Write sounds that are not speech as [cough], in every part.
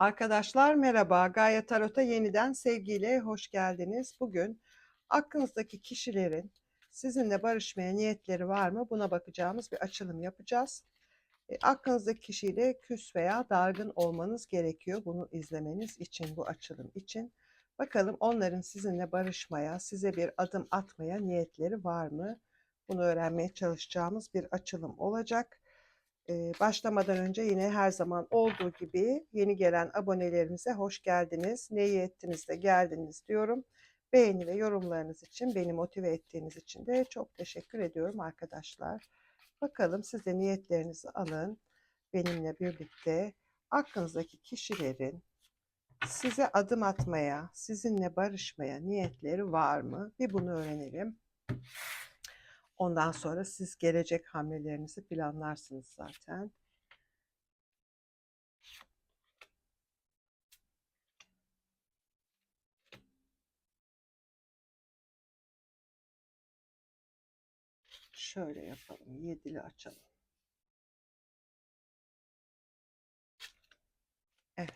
Arkadaşlar merhaba. Gaye Tarot'a yeniden sevgiyle hoş geldiniz. Bugün aklınızdaki kişilerin sizinle barışmaya niyetleri var mı? Buna bakacağımız bir açılım yapacağız. E, aklınızdaki kişiyle küs veya dargın olmanız gerekiyor. Bunu izlemeniz için, bu açılım için. Bakalım onların sizinle barışmaya, size bir adım atmaya niyetleri var mı? Bunu öğrenmeye çalışacağımız bir açılım olacak. Başlamadan önce yine her zaman olduğu gibi yeni gelen abonelerimize hoş geldiniz. Neyi ettiniz de geldiniz diyorum. Beğeni ve yorumlarınız için, beni motive ettiğiniz için de çok teşekkür ediyorum arkadaşlar. Bakalım siz de niyetlerinizi alın. Benimle birlikte aklınızdaki kişilerin size adım atmaya, sizinle barışmaya niyetleri var mı? Bir bunu öğrenelim. Ondan sonra siz gelecek hamlelerinizi planlarsınız zaten. Şöyle yapalım. Yedili açalım. Evet.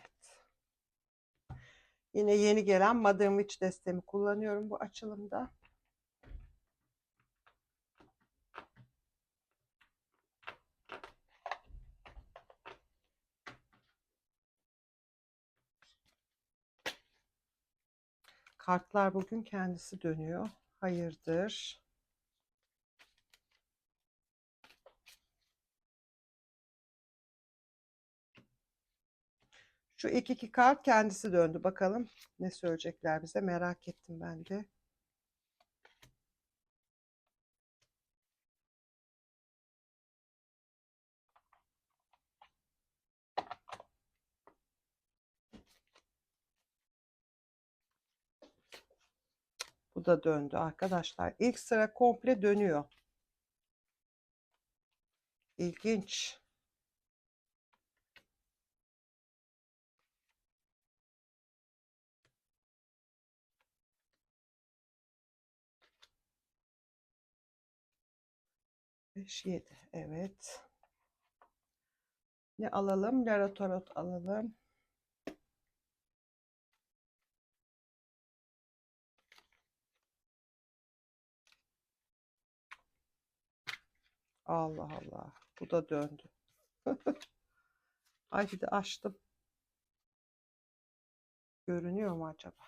Yine yeni gelen Mother Witch destemi kullanıyorum bu açılımda. Kartlar bugün kendisi dönüyor. Hayırdır? Şu ilk iki kart kendisi döndü. Bakalım ne söyleyecekler bize merak ettim ben de. Da döndü arkadaşlar. İlk sıra komple dönüyor. İlginç. Beş, yedi. Evet. Ne alalım? Lara Tarot alalım. Allah Allah. Bu da döndü. [laughs] Ay bir de açtım. Görünüyor mu acaba?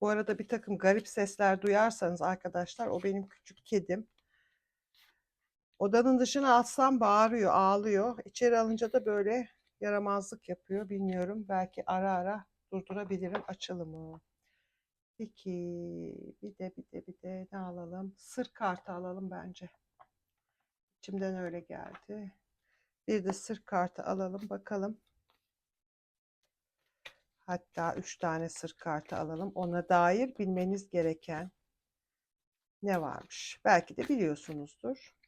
Bu arada bir takım garip sesler duyarsanız arkadaşlar o benim küçük kedim. Odanın dışına atsam bağırıyor, ağlıyor. İçeri alınca da böyle yaramazlık yapıyor. Bilmiyorum. Belki ara ara durdurabilirim açılımı. Peki bir de bir de bir de ne alalım? Sır kartı alalım bence. İçimden öyle geldi. Bir de sır kartı alalım bakalım. Hatta üç tane sır kartı alalım. Ona dair bilmeniz gereken ne varmış? Belki de biliyorsunuzdur.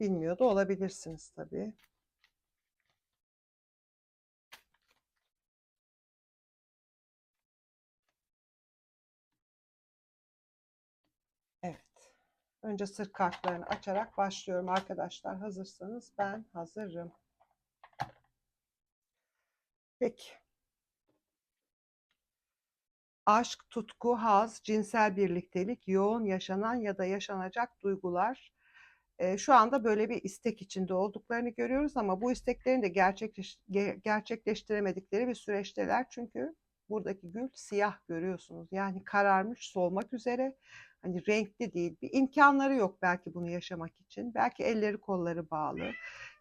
Bilmiyor da olabilirsiniz tabii. Evet. Önce sır kartlarını açarak başlıyorum arkadaşlar. Hazırsanız ben hazırım. Peki. Aşk, tutku, haz, cinsel birliktelik, yoğun yaşanan ya da yaşanacak duygular, e, şu anda böyle bir istek içinde olduklarını görüyoruz ama bu isteklerin de gerçekleş, gerçekleştiremedikleri bir süreçteler. Çünkü buradaki gül siyah görüyorsunuz. Yani kararmış, solmak üzere. Hani renkli değil. Bir imkanları yok belki bunu yaşamak için. Belki elleri kolları bağlı.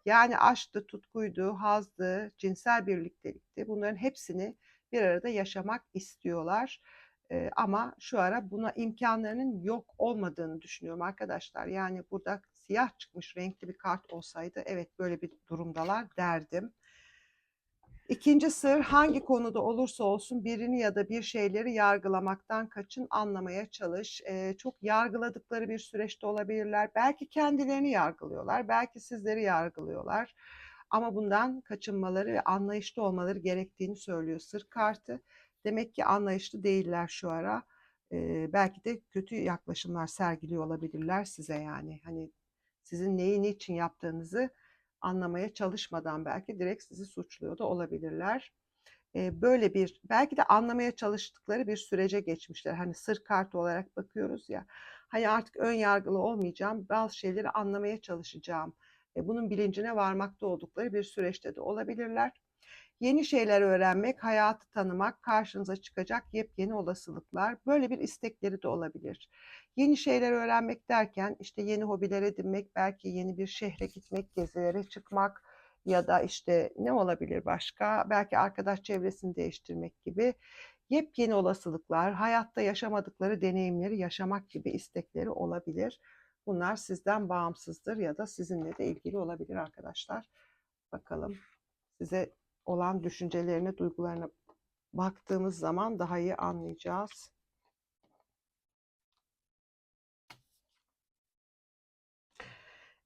Yani aşktı, tutkuydu, hazdı, cinsel birliktelikti. Bunların hepsini bir arada yaşamak istiyorlar. Ee, ama şu ara buna imkanlarının yok olmadığını düşünüyorum arkadaşlar. Yani burada siyah çıkmış renkli bir kart olsaydı evet böyle bir durumdalar derdim. İkinci sır hangi konuda olursa olsun birini ya da bir şeyleri yargılamaktan kaçın, anlamaya çalış. Ee, çok yargıladıkları bir süreçte olabilirler. Belki kendilerini yargılıyorlar, belki sizleri yargılıyorlar. Ama bundan kaçınmaları ve anlayışlı olmaları gerektiğini söylüyor sır kartı. Demek ki anlayışlı değiller şu ara. Ee, belki de kötü yaklaşımlar sergiliyor olabilirler size yani. Hani sizin neyi niçin yaptığınızı anlamaya çalışmadan belki direkt sizi suçluyor da olabilirler. Böyle bir belki de anlamaya çalıştıkları bir sürece geçmişler. Hani sır kartı olarak bakıyoruz ya. Hani artık ön yargılı olmayacağım. Bazı şeyleri anlamaya çalışacağım. E, bunun bilincine varmakta oldukları bir süreçte de olabilirler. Yeni şeyler öğrenmek, hayatı tanımak, karşınıza çıkacak yepyeni olasılıklar. Böyle bir istekleri de olabilir. Yeni şeyler öğrenmek derken işte yeni hobiler edinmek, belki yeni bir şehre gitmek, gezilere çıkmak ya da işte ne olabilir başka? Belki arkadaş çevresini değiştirmek gibi yepyeni olasılıklar, hayatta yaşamadıkları deneyimleri yaşamak gibi istekleri olabilir. Bunlar sizden bağımsızdır ya da sizinle de ilgili olabilir arkadaşlar. Bakalım size olan düşüncelerine, duygularına baktığımız zaman daha iyi anlayacağız.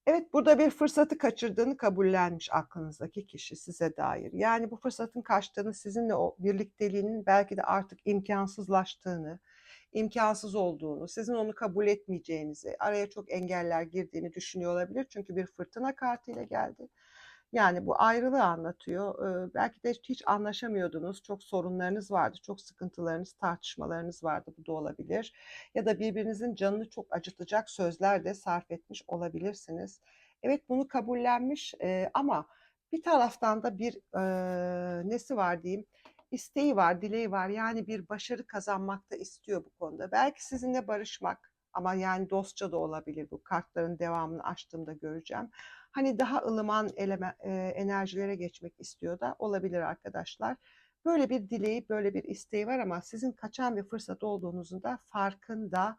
Evet, burada bir fırsatı kaçırdığını kabullenmiş aklınızdaki kişi size dair. Yani bu fırsatın kaçtığını, sizinle o birlikteliğinin belki de artık imkansızlaştığını, imkansız olduğunu, sizin onu kabul etmeyeceğinizi, araya çok engeller girdiğini düşünüyor olabilir. Çünkü bir fırtına kartıyla geldi. Yani bu ayrılığı anlatıyor. Ee, belki de hiç anlaşamıyordunuz. Çok sorunlarınız vardı, çok sıkıntılarınız, tartışmalarınız vardı. Bu da olabilir. Ya da birbirinizin canını çok acıtacak sözler de sarf etmiş olabilirsiniz. Evet bunu kabullenmiş e, ama bir taraftan da bir e, nesi var diyeyim isteği var, dileği var. Yani bir başarı kazanmak da istiyor bu konuda. Belki sizinle barışmak ama yani dostça da olabilir bu. Kartların devamını açtığımda göreceğim. Hani daha ılıman eleme, e, enerjilere geçmek istiyor da olabilir arkadaşlar. Böyle bir dileği, böyle bir isteği var ama sizin kaçan bir fırsat olduğunuzun da farkında.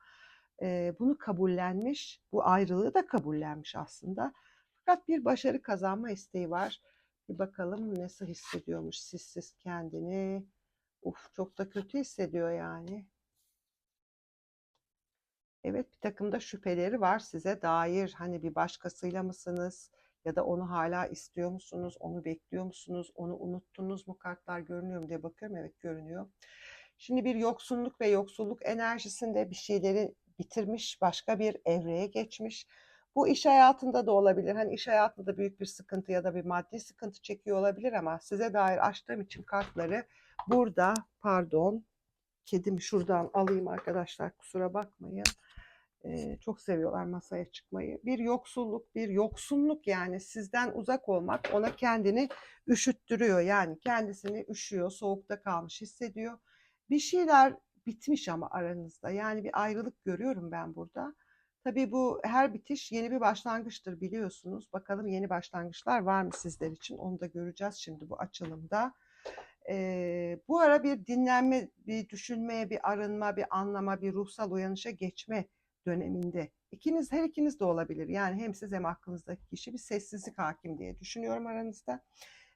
E, bunu kabullenmiş, bu ayrılığı da kabullenmiş aslında. Fakat bir başarı kazanma isteği var. Bir bakalım nasıl hissediyormuş sizsiz kendini. Uf çok da kötü hissediyor yani. Evet, bir takım da şüpheleri var size dair. Hani bir başkasıyla mısınız? Ya da onu hala istiyor musunuz? Onu bekliyor musunuz? Onu unuttunuz mu? Kartlar görünüyor mu diye bakıyorum. Evet görünüyor. Şimdi bir yoksunluk ve yoksulluk enerjisinde bir şeyleri bitirmiş, başka bir evreye geçmiş. Bu iş hayatında da olabilir. Hani iş hayatında büyük bir sıkıntı ya da bir maddi sıkıntı çekiyor olabilir ama size dair açtığım için kartları burada, pardon, kedimi şuradan alayım arkadaşlar kusura bakmayın. Ee, çok seviyorlar masaya çıkmayı. Bir yoksulluk, bir yoksunluk yani sizden uzak olmak ona kendini üşüttürüyor. Yani kendisini üşüyor, soğukta kalmış hissediyor. Bir şeyler bitmiş ama aranızda. Yani bir ayrılık görüyorum ben burada. Tabii bu her bitiş yeni bir başlangıçtır biliyorsunuz. Bakalım yeni başlangıçlar var mı sizler için? Onu da göreceğiz şimdi bu açılımda. Ee, bu ara bir dinlenme, bir düşünmeye, bir arınma, bir anlama, bir ruhsal uyanışa geçme döneminde. İkiniz, her ikiniz de olabilir. Yani hem siz hem aklınızdaki kişi bir sessizlik hakim diye düşünüyorum aranızda.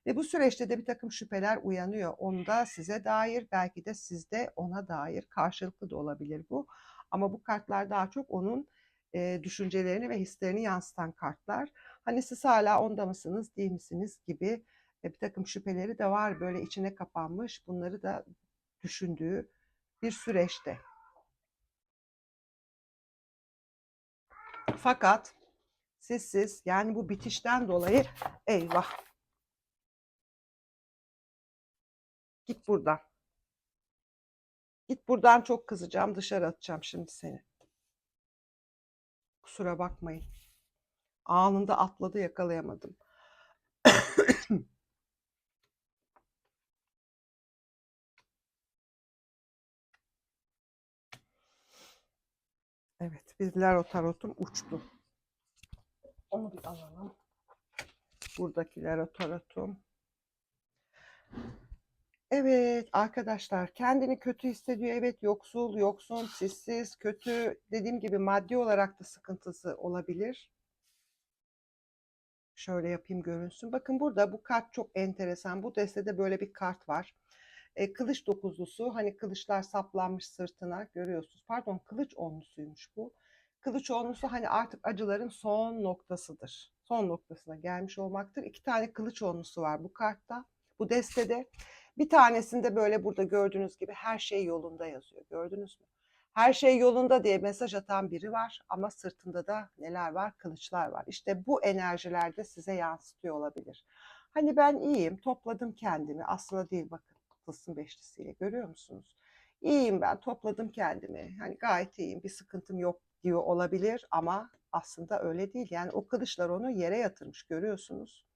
Ve bu süreçte de bir takım şüpheler uyanıyor. Onda size dair, belki de sizde ona dair karşılıklı da olabilir bu. Ama bu kartlar daha çok onun e, düşüncelerini ve hislerini yansıtan kartlar. Hani siz hala onda mısınız, değil misiniz gibi e, bir takım şüpheleri de var. Böyle içine kapanmış, bunları da düşündüğü bir süreçte. Fakat sessiz yani bu bitişten dolayı eyvah. Git buradan. Git buradan çok kızacağım. Dışarı atacağım şimdi seni. Kusura bakmayın. Anında atladı yakalayamadım. [coughs] Evet, bizler o tarotum uçtu. Onu bir alalım. Buradakiler o tarotum. Evet arkadaşlar kendini kötü hissediyor. Evet yoksul, yoksun, sessiz, kötü. Dediğim gibi maddi olarak da sıkıntısı olabilir. Şöyle yapayım görünsün. Bakın burada bu kart çok enteresan. Bu destede böyle bir kart var. E, kılıç dokuzlusu hani kılıçlar saplanmış sırtına görüyorsunuz. Pardon kılıç onlusuymuş bu. Kılıç onlusu hani artık acıların son noktasıdır. Son noktasına gelmiş olmaktır. İki tane kılıç onlusu var bu kartta. Bu destede Bir tanesinde böyle burada gördüğünüz gibi her şey yolunda yazıyor. Gördünüz mü? Her şey yolunda diye mesaj atan biri var ama sırtında da neler var? Kılıçlar var. İşte bu enerjiler de size yansıtıyor olabilir. Hani ben iyiyim, topladım kendimi. Aslında değil bakın. Tılsım beşlisiyle görüyor musunuz? İyiyim ben, topladım kendimi. Hani gayet iyiyim, bir sıkıntım yok diyor olabilir ama aslında öyle değil. Yani o kılıçlar onu yere yatırmış görüyorsunuz.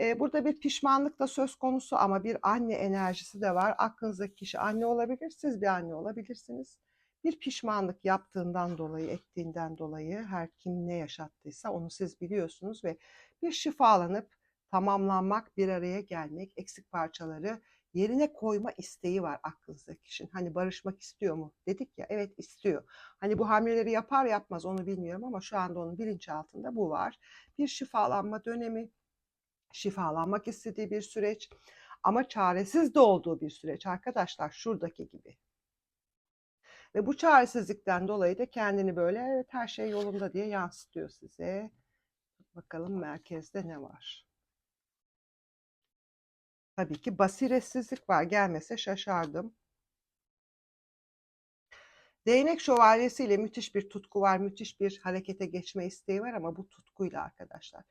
Ee, burada bir pişmanlık da söz konusu ama bir anne enerjisi de var. Aklınızdaki kişi anne olabilir, siz bir anne olabilirsiniz. Bir pişmanlık yaptığından dolayı, ettiğinden dolayı her kim ne yaşattıysa onu siz biliyorsunuz ve bir şifalanıp tamamlanmak, bir araya gelmek, eksik parçaları yerine koyma isteği var aklınızdaki kişinin. Hani barışmak istiyor mu? Dedik ya evet istiyor. Hani bu hamleleri yapar yapmaz onu bilmiyorum ama şu anda onun bilinçaltında bu var. Bir şifalanma dönemi, şifalanmak istediği bir süreç ama çaresiz de olduğu bir süreç arkadaşlar şuradaki gibi. Ve bu çaresizlikten dolayı da kendini böyle evet her şey yolunda diye yansıtıyor size. Bakalım merkezde ne var? Tabii ki basiretsizlik var. Gelmese şaşardım. Değnek şövalyesiyle müthiş bir tutku var, müthiş bir harekete geçme isteği var ama bu tutkuyla arkadaşlar.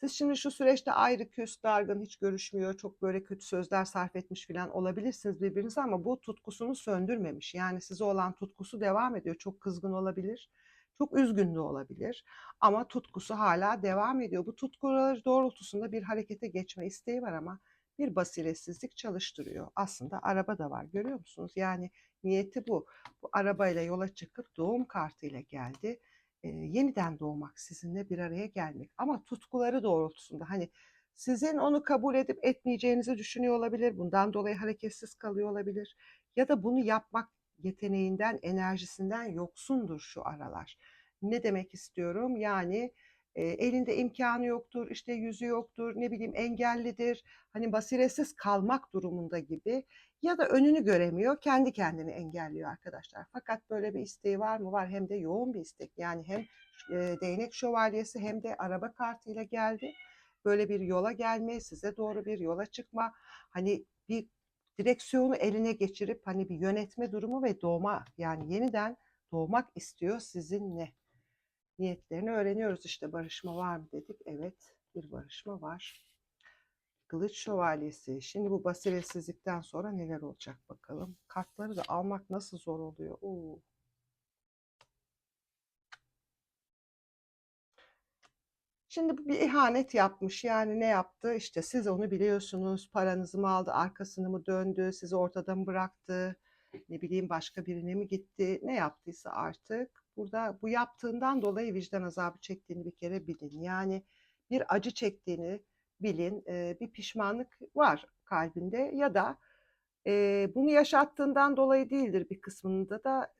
Siz şimdi şu süreçte ayrı küs, dargın, hiç görüşmüyor, çok böyle kötü sözler sarf etmiş falan olabilirsiniz birbirinize ama bu tutkusunu söndürmemiş. Yani size olan tutkusu devam ediyor. Çok kızgın olabilir, çok üzgün de olabilir ama tutkusu hala devam ediyor. Bu tutkuları doğrultusunda bir harekete geçme isteği var ama bir basiretsizlik çalıştırıyor. Aslında araba da var görüyor musunuz? Yani niyeti bu. Bu arabayla yola çıkıp doğum kartıyla geldi. Ee, yeniden doğmak, sizinle bir araya gelmek. Ama tutkuları doğrultusunda hani sizin onu kabul edip etmeyeceğinizi düşünüyor olabilir. Bundan dolayı hareketsiz kalıyor olabilir. Ya da bunu yapmak yeteneğinden, enerjisinden yoksundur şu aralar. Ne demek istiyorum? Yani elinde imkanı yoktur, işte yüzü yoktur, ne bileyim engellidir, hani basiretsiz kalmak durumunda gibi ya da önünü göremiyor, kendi kendini engelliyor arkadaşlar. Fakat böyle bir isteği var mı? Var hem de yoğun bir istek. Yani hem değnek şövalyesi hem de araba kartıyla geldi. Böyle bir yola gelme, size doğru bir yola çıkma, hani bir direksiyonu eline geçirip hani bir yönetme durumu ve doğma yani yeniden doğmak istiyor sizinle niyetlerini öğreniyoruz. İşte barışma var mı dedik. Evet bir barışma var. Kılıç şövalyesi. Şimdi bu basiretsizlikten sonra neler olacak bakalım. Kartları da almak nasıl zor oluyor. Oo. Şimdi bir ihanet yapmış. Yani ne yaptı? İşte siz onu biliyorsunuz. Paranızı mı aldı, arkasını mı döndü, sizi ortada mı bıraktı? Ne bileyim başka birine mi gitti? Ne yaptıysa artık burada bu yaptığından dolayı vicdan azabı çektiğini bir kere bilin. Yani bir acı çektiğini bilin, e, bir pişmanlık var kalbinde ya da e, bunu yaşattığından dolayı değildir bir kısmında da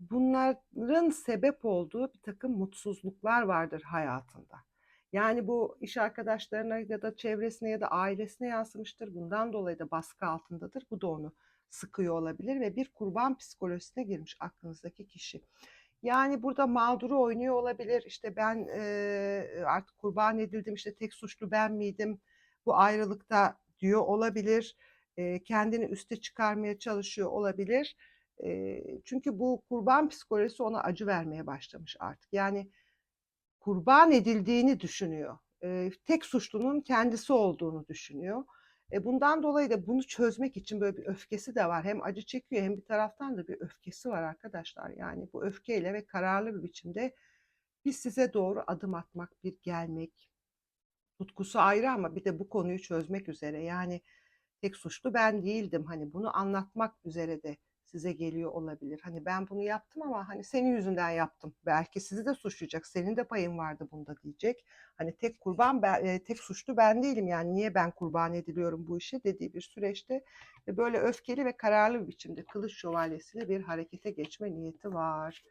bunların sebep olduğu bir takım mutsuzluklar vardır hayatında. Yani bu iş arkadaşlarına ya da çevresine ya da ailesine yansımıştır. Bundan dolayı da baskı altındadır. Bu da onu sıkıyor olabilir ve bir kurban psikolojisine girmiş aklınızdaki kişi. Yani burada mağduru oynuyor olabilir. İşte ben e, artık kurban edildim. İşte tek suçlu ben miydim? Bu ayrılıkta diyor olabilir. E, kendini üste çıkarmaya çalışıyor olabilir. E, çünkü bu kurban psikolojisi ona acı vermeye başlamış artık. Yani kurban edildiğini düşünüyor. E, tek suçlunun kendisi olduğunu düşünüyor. E, bundan dolayı da bunu çözmek için böyle bir öfkesi de var. Hem acı çekiyor hem bir taraftan da bir öfkesi var arkadaşlar. Yani bu öfkeyle ve kararlı bir biçimde bir size doğru adım atmak, bir gelmek. Tutkusu ayrı ama bir de bu konuyu çözmek üzere. Yani tek suçlu ben değildim. Hani bunu anlatmak üzere de size geliyor olabilir. Hani ben bunu yaptım ama hani senin yüzünden yaptım. Belki sizi de suçlayacak. Senin de payın vardı bunda diyecek. Hani tek kurban ben, e, tek suçlu ben değilim yani niye ben kurban ediliyorum bu işe dediği bir süreçte ve böyle öfkeli ve kararlı bir biçimde kılıç şövalyesiyle bir harekete geçme niyeti var.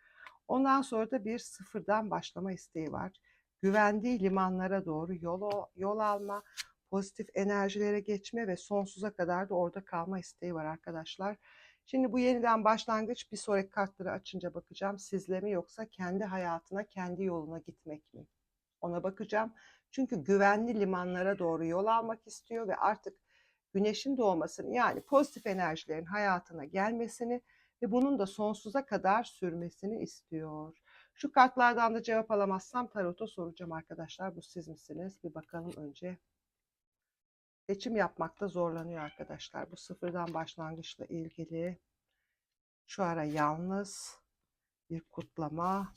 Ondan sonra da bir sıfırdan başlama isteği var. Güvendiği limanlara doğru yol, yol alma, pozitif enerjilere geçme ve sonsuza kadar da orada kalma isteği var arkadaşlar. Şimdi bu yeniden başlangıç bir sonraki kartları açınca bakacağım. Sizle mi yoksa kendi hayatına, kendi yoluna gitmek mi? Ona bakacağım. Çünkü güvenli limanlara doğru yol almak istiyor ve artık güneşin doğmasını yani pozitif enerjilerin hayatına gelmesini ve bunun da sonsuza kadar sürmesini istiyor. Şu kartlardan da cevap alamazsam tarota soracağım arkadaşlar. Bu siz misiniz? Bir bakalım önce. Seçim yapmakta zorlanıyor arkadaşlar. Bu sıfırdan başlangıçla ilgili. Şu ara yalnız bir kutlama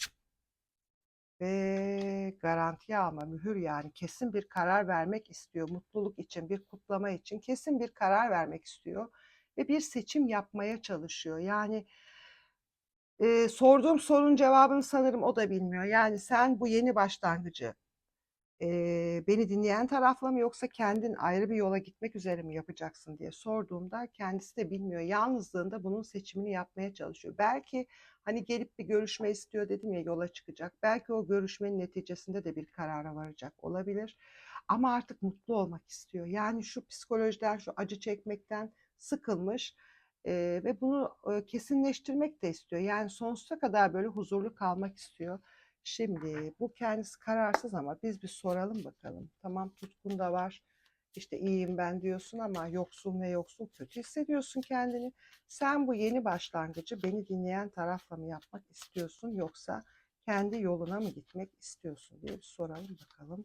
ve garantiye alma, mühür yani kesin bir karar vermek istiyor. Mutluluk için, bir kutlama için kesin bir karar vermek istiyor ve bir seçim yapmaya çalışıyor. Yani e, sorduğum sorunun cevabını sanırım o da bilmiyor. Yani sen bu yeni başlangıcı e, beni dinleyen tarafla mı yoksa kendin ayrı bir yola gitmek üzere mi yapacaksın diye sorduğumda kendisi de bilmiyor. Yalnızlığında bunun seçimini yapmaya çalışıyor. Belki hani gelip bir görüşme istiyor dedim ya yola çıkacak. Belki o görüşmenin neticesinde de bir karara varacak olabilir. Ama artık mutlu olmak istiyor. Yani şu psikolojiden, şu acı çekmekten sıkılmış e, ve bunu e, kesinleştirmek de istiyor. Yani sonsuza kadar böyle huzurlu kalmak istiyor. Şimdi bu kendisi kararsız ama biz bir soralım bakalım. Tamam tutkun da var. İşte iyiyim ben diyorsun ama yoksun ve yoksul kötü hissediyorsun kendini. Sen bu yeni başlangıcı beni dinleyen tarafla mı yapmak istiyorsun yoksa kendi yoluna mı gitmek istiyorsun diye bir soralım bakalım.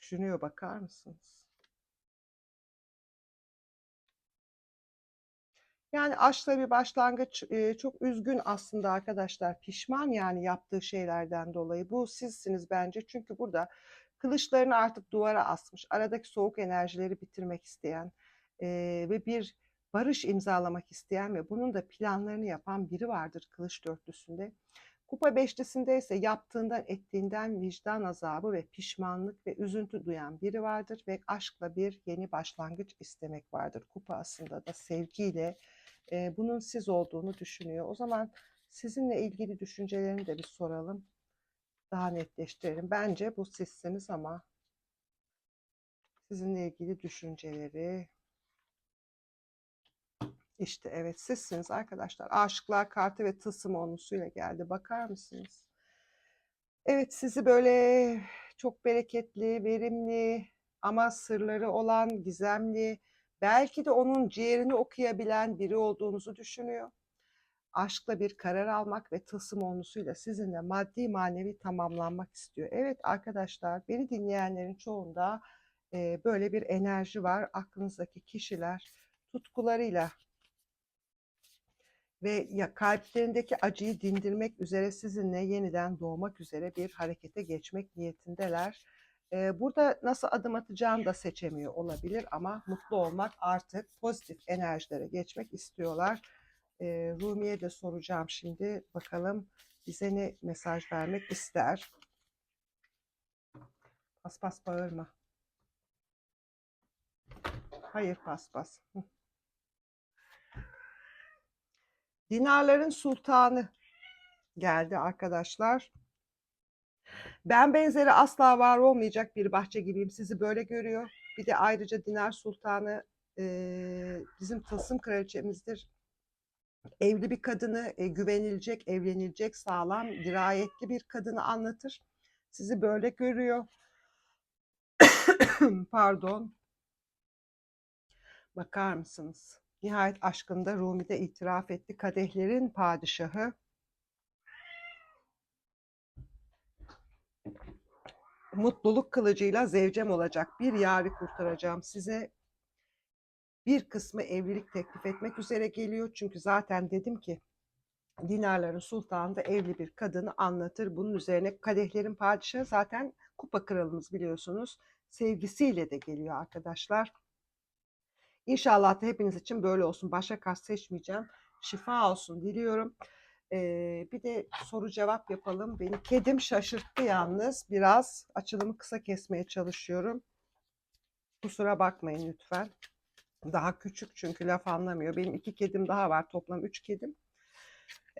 Düşünüyor bakar mısınız? Yani aşkla bir başlangıç e, çok üzgün aslında arkadaşlar. Pişman yani yaptığı şeylerden dolayı. Bu sizsiniz bence. Çünkü burada kılıçlarını artık duvara asmış. Aradaki soğuk enerjileri bitirmek isteyen e, ve bir barış imzalamak isteyen ve bunun da planlarını yapan biri vardır kılıç dörtlüsünde. Kupa beşlisinde ise yaptığından ettiğinden vicdan azabı ve pişmanlık ve üzüntü duyan biri vardır ve aşkla bir yeni başlangıç istemek vardır. Kupa aslında da sevgiyle e, bunun siz olduğunu düşünüyor. O zaman sizinle ilgili düşüncelerini de bir soralım. Daha netleştirelim. Bence bu sizsiniz ama sizinle ilgili düşünceleri işte evet sizsiniz arkadaşlar. Aşıklar kartı ve tılsım onlusuyla geldi. Bakar mısınız? Evet sizi böyle çok bereketli, verimli ama sırları olan, gizemli, belki de onun ciğerini okuyabilen biri olduğunuzu düşünüyor. Aşkla bir karar almak ve tılsım onlusuyla sizinle maddi manevi tamamlanmak istiyor. Evet arkadaşlar beni dinleyenlerin çoğunda e, böyle bir enerji var. Aklınızdaki kişiler tutkularıyla ve ya kalplerindeki acıyı dindirmek üzere sizinle yeniden doğmak üzere bir harekete geçmek niyetindeler. Ee, burada nasıl adım atacağını da seçemiyor olabilir ama mutlu olmak artık pozitif enerjilere geçmek istiyorlar. Ee, Rumi'ye de soracağım şimdi bakalım bize ne mesaj vermek ister. Paspas bağırma. Hayır paspas. Hı. Dinarların sultanı geldi arkadaşlar. Ben benzeri asla var olmayacak bir bahçe gibiyim. Sizi böyle görüyor. Bir de ayrıca Dinar Sultanı e, bizim tılsım kraliçemizdir. Evli bir kadını, e, güvenilecek, evlenilecek, sağlam, dirayetli bir kadını anlatır. Sizi böyle görüyor. [coughs] Pardon. Bakar mısınız? Nihayet aşkında Rumi'de itiraf etti. Kadehlerin padişahı. Mutluluk kılıcıyla zevcem olacak. Bir yari kurtaracağım size. Bir kısmı evlilik teklif etmek üzere geliyor. Çünkü zaten dedim ki dinarların sultanı da evli bir kadını anlatır. Bunun üzerine kadehlerin padişahı zaten kupa kralımız biliyorsunuz. Sevgisiyle de geliyor arkadaşlar. İnşallah da hepiniz için böyle olsun. Başka kart seçmeyeceğim. Şifa olsun diliyorum. Ee, bir de soru cevap yapalım. Beni kedim şaşırttı yalnız. Biraz açılımı kısa kesmeye çalışıyorum. Kusura bakmayın lütfen. Daha küçük çünkü laf anlamıyor. Benim iki kedim daha var. Toplam üç kedim.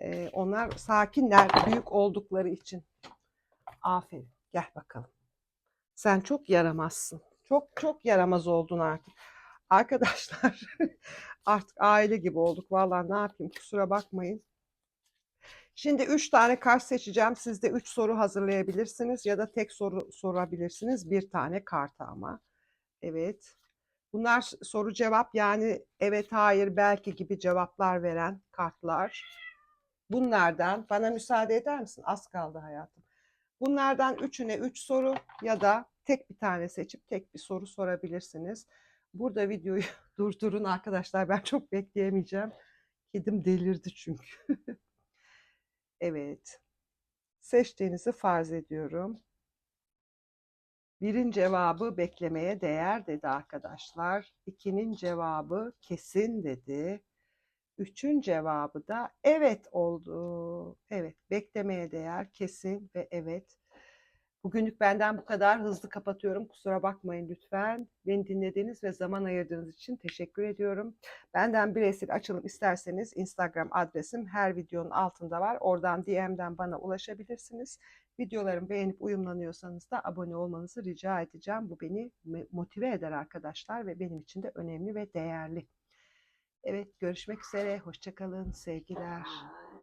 Ee, onlar sakinler büyük oldukları için. Aferin. Gel bakalım. Sen çok yaramazsın. Çok çok yaramaz oldun artık. Arkadaşlar [laughs] artık aile gibi olduk. Vallahi ne yapayım kusura bakmayın. Şimdi 3 tane kart seçeceğim. Siz de 3 soru hazırlayabilirsiniz ya da tek soru sorabilirsiniz. Bir tane karta ama. Evet. Bunlar soru cevap yani evet, hayır, belki gibi cevaplar veren kartlar. Bunlardan bana müsaade eder misin? Az kaldı hayatım. Bunlardan üçüne üç soru ya da tek bir tane seçip tek bir soru sorabilirsiniz. Burada videoyu [laughs] durdurun arkadaşlar. Ben çok bekleyemeyeceğim. Kedim delirdi çünkü. [laughs] Evet. Seçtiğinizi farz ediyorum. Birin cevabı beklemeye değer dedi arkadaşlar. İkinin cevabı kesin dedi. Üçün cevabı da evet oldu. Evet, beklemeye değer, kesin ve evet. Bugünlük benden bu kadar. Hızlı kapatıyorum. Kusura bakmayın lütfen. Beni dinlediğiniz ve zaman ayırdığınız için teşekkür ediyorum. Benden bireysel açılım isterseniz Instagram adresim her videonun altında var. Oradan DM'den bana ulaşabilirsiniz. Videolarımı beğenip uyumlanıyorsanız da abone olmanızı rica edeceğim. Bu beni motive eder arkadaşlar ve benim için de önemli ve değerli. Evet görüşmek üzere. Hoşçakalın. Sevgiler.